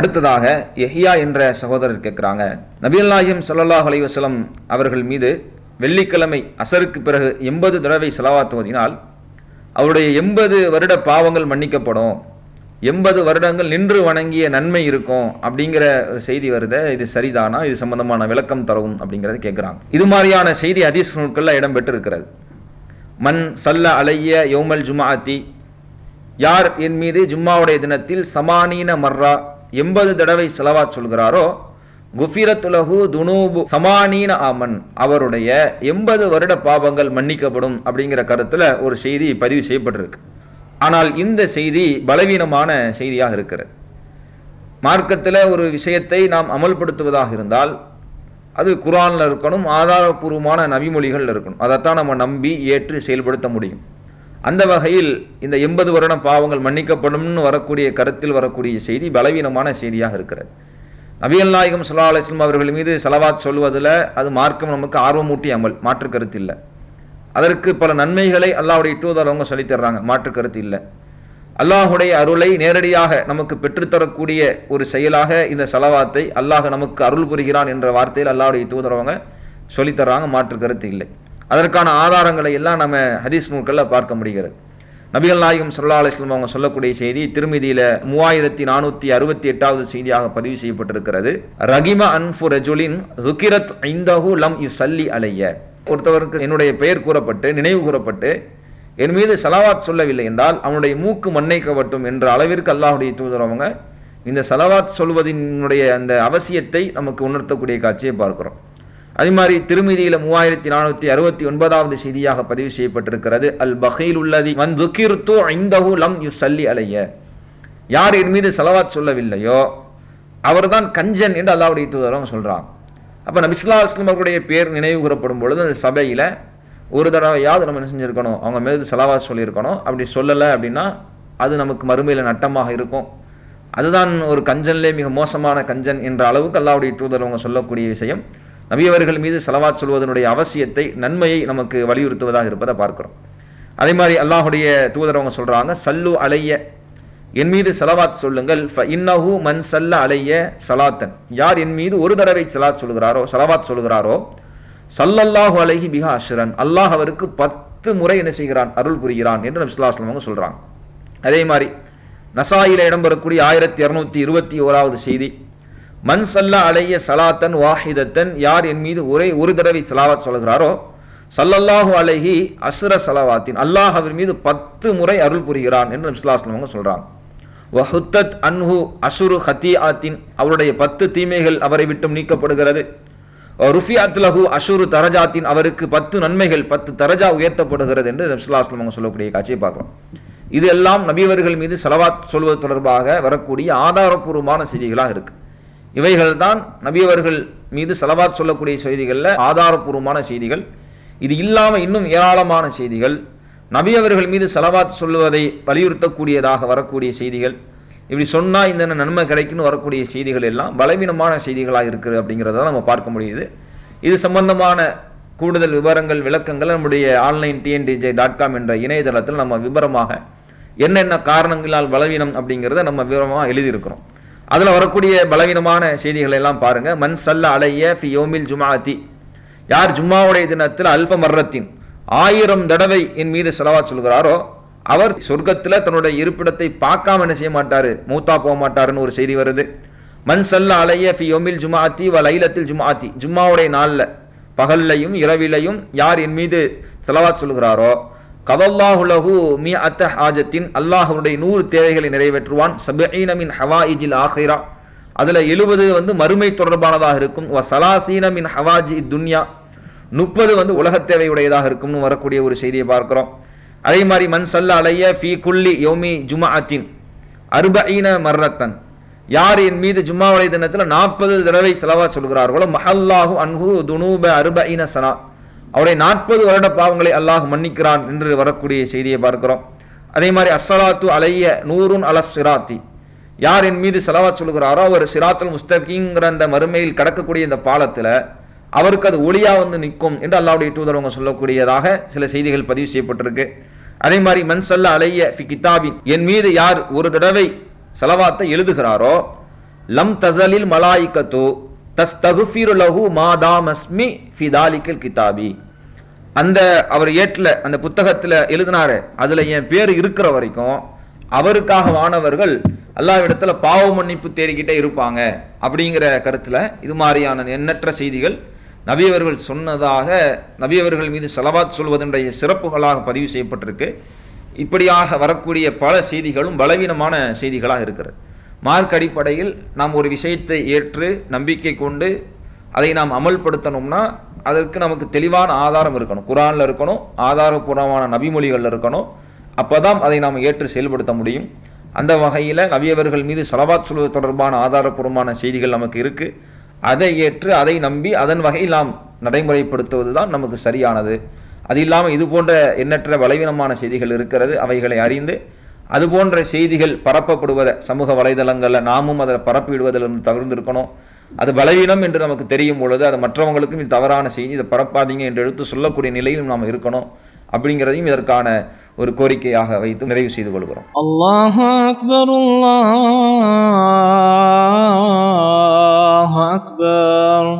அடுத்ததாக எஹியா என்ற சகோதரர் கேட்குறாங்க. நபியல்லாஹிம் நாயம் அலைஹி அவர்கள் மீது வெள்ளிக்கிழமை அசருக்கு பிறகு எண்பது தடவை செலவாத்துவதினால் அவருடைய எண்பது வருட பாவங்கள் மன்னிக்கப்படும். எண்பது வருடங்கள் நின்று வணங்கிய நன்மை இருக்கும் அப்படிங்கிற ஒரு செய்தி வருத. இது சரிதானா? இது சம்பந்தமான விளக்கம் தரவும் அப்படிங்கிறத கேட்குறாங்க. இது மாதிரியான செய்தி அதிஸ் நூல்களில் இடம்பெற்றிருக்கிறது மண் சல்ல அலைய யோமல் ஜுமாத்தி யார் என் மீது ஜும்மாவுடைய தினத்தில் சமானீன மர்ரா எண்பது தடவை செலவாத் சொல்கிறாரோ குஃபிரத்துலகு துனூபு சமானீன ஆமன் அவருடைய எண்பது வருட பாவங்கள் மன்னிக்கப்படும் அப்படிங்கிற கருத்தில் ஒரு செய்தி பதிவு செய்யப்பட்டிருக்கு. ஆனால் இந்த செய்தி பலவீனமான செய்தியாக இருக்கிறது. மார்க்கத்தில் ஒரு விஷயத்தை நாம் அமல்படுத்துவதாக இருந்தால் அது குரானில் இருக்கணும் ஆதாரபூர்வமான நபிமொழிகள் இருக்கணும். அதைத்தான் நம்ம நம்பி ஏற்று செயல்படுத்த முடியும். அந்த வகையில் இந்த எண்பது வருடம் பாவங்கள் மன்னிக்கப்படும்னு வரக்கூடிய கருத்தில் வரக்கூடிய செய்தி பலவீனமான செய்தியாக இருக்கிறது. நபிகள் நாயகம் சல்லா அலிஸ்லம் அவர்கள் மீது செலவாத் சொல்வதில் அது மார்க்கம் நமக்கு ஆர்வமூட்டி அமல் மாற்று கருத்து இல்லை. அதற்கு பல நன்மைகளை அல்லாவுடைய தூதர் அவங்க சொல்லித் தர்றாங்க மாற்று கருத்து இல்லை. அல்லாஹுடைய அருளை நேரடியாக நமக்கு பெற்றுத்தரக்கூடிய ஒரு செயலாக இந்த செலவாத்தை அல்லாஹ் நமக்கு அருள் புரிகிறான் என்ற வார்த்தையில் அல்லாஹுடைய தூதரவங்க சொல்லித்தர்றாங்க மாற்று கருத்து இல்லை. அதற்கான ஆதாரங்களை எல்லாம் நம்ம ஹதீஸ் நூல்களில் பார்க்க முடிகிறது. நபிகள் நாயகம் சல்லா அலிஸ்லம் அவங்க சொல்லக்கூடிய செய்தி திருமதியில் மூவாயிரத்தி நானூற்றி அறுபத்தி எட்டாவது செய்தியாக பதிவு செய்யப்பட்டிருக்கிறது. ரகிம அன்ஃபு ரஜுலின் ருக்கிரத் ஐந்தஹு லம் யு சல்லி அலைய. ஒருத்தவருக்கு என்னுடைய பெயர் கூறப்பட்டு நினைவு கூறப்பட்டு என் மீது சலவாத் சொல்லவில்லை என்றால் அவனுடைய மூக்கு மன்னைக்கப்பட்டும் என்ற அளவிற்கு அல்லாஹுடைய தூதரவங்க இந்த சலவாத் சொல்வதனுடைய அந்த அவசியத்தை நமக்கு உணர்த்தக்கூடிய காட்சியை பார்க்கிறோம். அதே மாதிரி திருமதியில் மூவாயிரத்தி நானூற்றி அறுபத்தி ஒன்பதாவது செய்தியாக பதிவு செய்யப்பட்டிருக்கிறது. அல் பஹீல் உள்ளதி வன் துக்கிர்த்து ஐந்தஹு லம் யு சல்லி அலைய. யார் என் மீது செலவாத் சொல்லவில்லையோ அவர்தான் கஞ்சன் என்று அல்லாவுடைய தூதரவங்க சொல்கிறாங்க அப்போ நபிஸ்லா அஸ்லம் பேர் நினைவு கூறப்படும் பொழுது அந்த சபையில் ஒரு தடவையாவது நம்ம என்ன செஞ்சுருக்கணும் அவங்க மீது செலவாத் சொல்லியிருக்கணும். அப்படி சொல்லலை அப்படின்னா அது நமக்கு மறுமையில் நட்டமாக இருக்கும். அதுதான் ஒரு கஞ்சன்லே மிக மோசமான கஞ்சன் என்ற அளவுக்கு அல்லாவுடைய தூதர் அவங்க சொல்லக்கூடிய விஷயம். நபியவர்கள் மீது செலவாத் சொல்வதனுடைய அவசியத்தை நன்மையை நமக்கு வலியுறுத்துவதாக இருப்பதை பார்க்கிறோம். அதே மாதிரி அல்லாஹுடைய தூதர் அவங்க சொல்கிறாங்க சல்லு அலைய என் மீது செலவாத் சொல்லுங்கள். ஃப இன்னஹு மன் சல்ல அலைய சலாத்தன். யார் என் மீது ஒரு தடவை சலாத் சொல்கிறாரோ சலவாத் சொல்கிறாரோ சல்லல்லாஹு அலைஹி பிஹா அஷ்ரன். அல்லாஹ் அவருக்கு பத்து முறை என்ன செய்கிறான்? அருள் புரிகிறான் என்று நபி அவங்க சொல்கிறாங்க அதே மாதிரி நசாயில இடம்பெறக்கூடிய ஆயிரத்தி இரநூத்தி இருபத்தி ஓராவது செய்தி. மண் சல்லா அலைய சலாத்தன் வாஹிதத்தன் யார் என் மீது ஒரே ஒரு தடவை சலாவாத் சொல்கிறாரோ சல்லல்லாஹு அலைஹி அஸ்ர சலவாத்தின் அல்லாஹ் அவர் மீது பத்து முறை அருள் புரிகிறான் என்று நபி ஸல்லல்லாஹு அவங்க சொல்கிறாங்க வஹுத்தத் அன்ஹு அசுரு ஹத்தியாத்தின் அவருடைய பத்து தீமைகள் அவரை விட்டும் நீக்கப்படுகிறது. ருஃபியாத் லஹு அஷுரு தரஜாத்தின் அவருக்கு பத்து நன்மைகள் பத்து தரஜா உயர்த்தப்படுகிறது என்று நபிசுல்லாஸ்லம் அவங்க சொல்லக்கூடிய காட்சியை பார்க்குறோம். இது எல்லாம் நபியவர்கள் மீது செலவாத் சொல்வது தொடர்பாக வரக்கூடிய ஆதாரபூர்வமான செய்திகளாக இருக்குது இவைகள் தான் நபியவர்கள் மீது செலவாத் சொல்லக்கூடிய செய்திகளில் ஆதாரபூர்வமான செய்திகள். இது இல்லாமல் இன்னும் ஏராளமான செய்திகள். நபியவர்கள் மீது செலவாத் சொல்லுவதை வலியுறுத்தக்கூடியதாக வரக்கூடிய செய்திகள். இப்படி சொன்னால் இந்த நன்மை கிடைக்குன்னு வரக்கூடிய செய்திகள் எல்லாம் பலவீனமான செய்திகளாக இருக்குது அப்படிங்கிறத நம்ம பார்க்க முடியுது. இது சம்பந்தமான கூடுதல் விவரங்கள் விளக்கங்கள் நம்முடைய ஆன்லைன் டிஎன்டிஜே டாட் காம் என்ற இணையதளத்தில் நம்ம விவரமாக என்னென்ன காரணங்களால் பலவீனம் அப்படிங்கிறத நம்ம விவரமாக எழுதியிருக்கிறோம். அதில் வரக்கூடிய பலவீனமான செய்திகளை எல்லாம் பாருங்கள் மண் சல்ல அலைய ஃபி யோமில் ஜுமாத்தி யார் ஜும்மாவுடைய தினத்தில் அல்ஃப மர்ரத்தின் ஆயிரம் தடவை என் மீது செலவா சொல்கிறாரோ அவர் சொர்க்கத்தில் தன்னுடைய இருப்பிடத்தை பார்க்காம என்ன செய்ய மாட்டார்? மூத்தா போக மாட்டாருன்னு ஒரு செய்தி வருது. மண் சல்ல அலைய ஃபி யோமில் ஜுமாத்தி வ லைலத்தில் ஜுமாத்தி ஜும்மாவுடைய நாளில் பகல்லையும் இரவிலையும் யார் என் மீது செலவாத் சொல்கிறாரோ கதல்லாஹுலஹு மி அத்த ஹாஜத்தின் அல்லாஹுடைய நூறு தேவைகளை நிறைவேற்றுவான். சபீனமின் ஹவாயிஜில் ஆஹிரா. அதில் எழுபது வந்து மறுமை தொடர்பானதாக இருக்கும். வ சலாசீனமின் ஹவாஜி துன்யா. முப்பது வந்து உலகத் தேவையுடையதாக இருக்கும்னு வரக்கூடிய ஒரு செய்தியை பார்க்குறோம். அதே மாதிரி மண் சல்ல அலைய ஃபி குல்லி யோமி ஜுமா அத்தின் அர்பஈன மர்ரத்தன். யார் என் மீது ஜும்மாவுடைய தினத்தில் நாற்பது தடவை செலவா சொல்கிறார்களோ மஹல்லாஹு அன்ஹு துனூப அர்பஈன சனா. அவருடைய நாற்பது வருட பாவங்களை அல்லாஹ் மன்னிக்கிறான் என்று வரக்கூடிய செய்தியை பார்க்கிறோம். அதே மாதிரி அஸ்ஸலாத்து அலைய நூறுன் அலஸ் சிராத்தி. யார் என் மீது செலவாத் சொல்கிறாரோ அவர் சிராத்துல் முஸ்தகிங்கிற அந்த மறுமையில் கடக்கக்கூடிய இந்த பாலத்தில் அவருக்கு அது ஒளியா வந்து நிற்கும் என்று அல்லாவுடைய தூதரவங்க சொல்லக்கூடியதாக சில செய்திகள் பதிவு செய்யப்பட்டிருக்கு. அதே மாதிரி மன்சல்ல அலைய ஃபி கிதாபின். என் மீது யார் ஒரு தடவை செலவாத்தை எழுதுகிறாரோ லம் தசலில் மலாய்க்கத்து. தஸ் தகுஃபீரு லஹு மாதாம் அஸ்மி ஃபிதாலிக்கல் கிதாபி. அந்த அவர் ஏற்றில் அந்த புத்தகத்தில் எழுதினாரு. அதில் என் பேர் இருக்கிற வரைக்கும் அவருக்காக வானவர்கள் இடத்துல பாவ மன்னிப்பு தேடிக்கிட்டே இருப்பாங்க அப்படிங்கிற கருத்தில் இது மாதிரியான எண்ணற்ற செய்திகள் நபியவர்கள் சொன்னதாக நபியவர்கள் மீது செலவாத் சொல்வதனுடைய சிறப்புகளாக பதிவு செய்யப்பட்டிருக்கு. இப்படியாக வரக்கூடிய பல செய்திகளும் பலவீனமான செய்திகளாக இருக்கிறது. மார்க் அடிப்படையில் நாம் ஒரு விஷயத்தை ஏற்று நம்பிக்கை கொண்டு அதை நாம் அமல்படுத்தணும்னா அதற்கு நமக்கு தெளிவான ஆதாரம் இருக்கணும். குரானில் இருக்கணும் ஆதாரபூர்வமான நபிமொழிகளில் இருக்கணும். அப்பதான் அதை நாம் ஏற்று செயல்படுத்த முடியும். அந்த வகையில் நபியவர்கள் மீது சலவாத் சொல்வது தொடர்பான ஆதாரபூர்வமான செய்திகள் நமக்கு இருக்குது அதை ஏற்று அதை நம்பி அதன் வகையில் நாம் நடைமுறைப்படுத்துவது தான் நமக்கு சரியானது. அது இல்லாமல் இது போன்ற எண்ணற்ற பலவீனமான செய்திகள் இருக்கிறது. அவைகளை அறிந்து அது போன்ற செய்திகள் பரப்பப்படுவதை சமூக வலைதளங்களில் நாமும் அதில் பரப்பிவிடுவதிலிருந்து தகுந்திருக்கணும். அது பலவீனம் என்று நமக்கு தெரியும் பொழுது அது மற்றவங்களுக்கும் இது தவறான செய்தி இதை பரப்பாதீங்க என்று எடுத்து சொல்லக்கூடிய நிலையிலும் நாம் இருக்கணும் அப்படிங்கிறதையும் இதற்கான ஒரு கோரிக்கையாக வைத்து நிறைவு செய்து கொள்கிறோம். அல்லாஹ் அக்பர் அல்லாஹ் அக்பர்.